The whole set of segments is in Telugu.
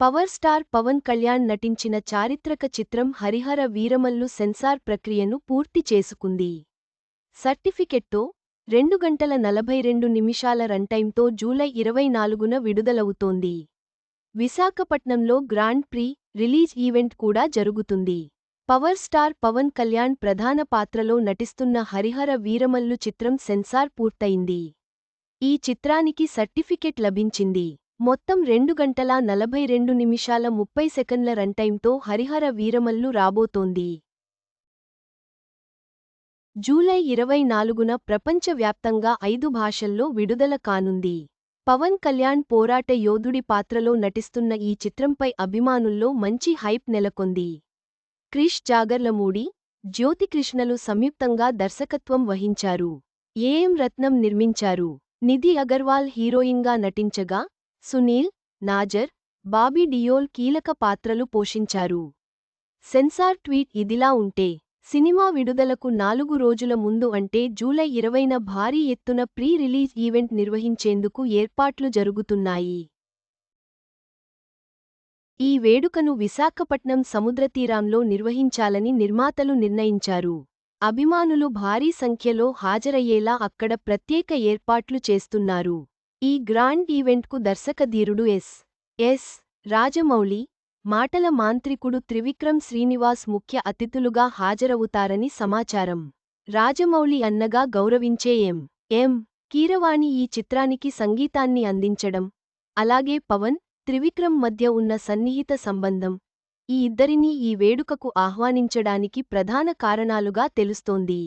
పవర్ స్టార్ పవన్ కళ్యాణ్ నటించిన చారిత్రక చిత్రం హరిహర వీరమల్లు సెన్సార్ ప్రక్రియను పూర్తి చేసుకుంది. సర్టిఫికెట్తో రెండు గంటల నలభై రెండు నిమిషాల రన్టైంతో జూలై ఇరవై నాలుగున విడుదలవుతోంది. విశాఖపట్నంలో గ్రాండ్ ప్రీ రిలీజ్ ఈవెంట్ కూడా జరుగుతుంది. పవర్ స్టార్ పవన్ కళ్యాణ్ ప్రధాన పాత్రలో నటిస్తున్న హరిహర వీరమల్లు చిత్రం సెన్సార్ పూర్తయింది. ఈ చిత్రానికి సర్టిఫికెట్ లభించింది. మొత్తం రెండు గంటల నలభై రెండు నిమిషాల ముప్పై సెకన్ల రన్టైంతో హరిహర వీరమల్లు రాబోతోంది. జూలై ఇరవై నాలుగున ప్రపంచవ్యాప్తంగా ఐదు భాషల్లో విడుదల కానుంది. పవన్ కళ్యాణ్ పోరాట యోధుడి పాత్రలో నటిస్తున్న ఈ చిత్రంపై అభిమానుల్లో మంచి హైప్ నెలకొంది. క్రిష్ జాగర్లమూడి జ్యోతికృష్ణలు సంయుక్తంగా దర్శకత్వం వహించారు. ఏఎం రత్నం నిర్మించారు. నిధి అగర్వాల్ హీరోయిన్గా నటించగా సునీల్ నాజర్ బాబీ డియోల్ కీలక పాత్రలు పోషించారు. సెన్సార్ ట్వీట్ ఇదిలా ఉంటే సినిమా విడుదలకు నాలుగు రోజుల ముందు అంటే జూలై ఇరవైన భారీ ఎత్తున ప్రీ రిలీజ్ ఈవెంట్ నిర్వహించేందుకు ఏర్పాట్లు జరుగుతున్నాయి. ఈ వేడుకను విశాఖపట్నం సముద్రతీరంలో నిర్వహించాలని నిర్మాతలు నిర్ణయించారు. అభిమానులు భారీ సంఖ్యలో హాజరయ్యేలా అక్కడ ప్రత్యేక ఏర్పాట్లు చేస్తున్నారు. ఈ గ్రాండ్ ఈవెంట్కు దర్శకధీరుడు ఎస్. ఎస్. రాజమౌళి మాటల మాంత్రికుడు త్రివిక్రమ్ శ్రీనివాస్ ముఖ్య అతిథులుగా హాజరవుతారని సమాచారం. రాజమౌళి అన్నగా గౌరవించే ఎం. ఎం. కీరవాణి ఈ చిత్రానికి సంగీతాన్ని అందించడం అలాగే పవన్ త్రివిక్రమ్ మధ్య ఉన్న సన్నిహిత సంబంధం ఈ ఇద్దరినీ ఈ వేడుకకు ఆహ్వానించడానికి ప్రధాన కారణాలుగా తెలుస్తోంది.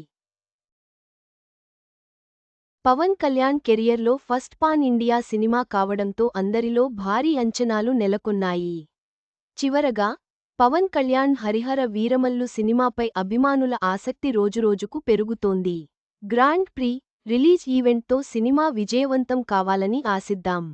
పవన్ కళ్యాణ్ కెరియర్లో ఫస్ట్ పాన్ ఇండియా సినిమా కావడంతో అందరిలో భారీ అంచనాలు నెలకొన్నాయి. చివరగా పవన్ కళ్యాణ్ హరిహర వీరమల్లు సినిమాపై అభిమానుల ఆసక్తి రోజురోజుకు పెరుగుతోంది. గ్రాండ్ ప్రీ రిలీజ్ ఈవెంట్తో సినిమా విజయవంతం కావాలని ఆశిద్దాం.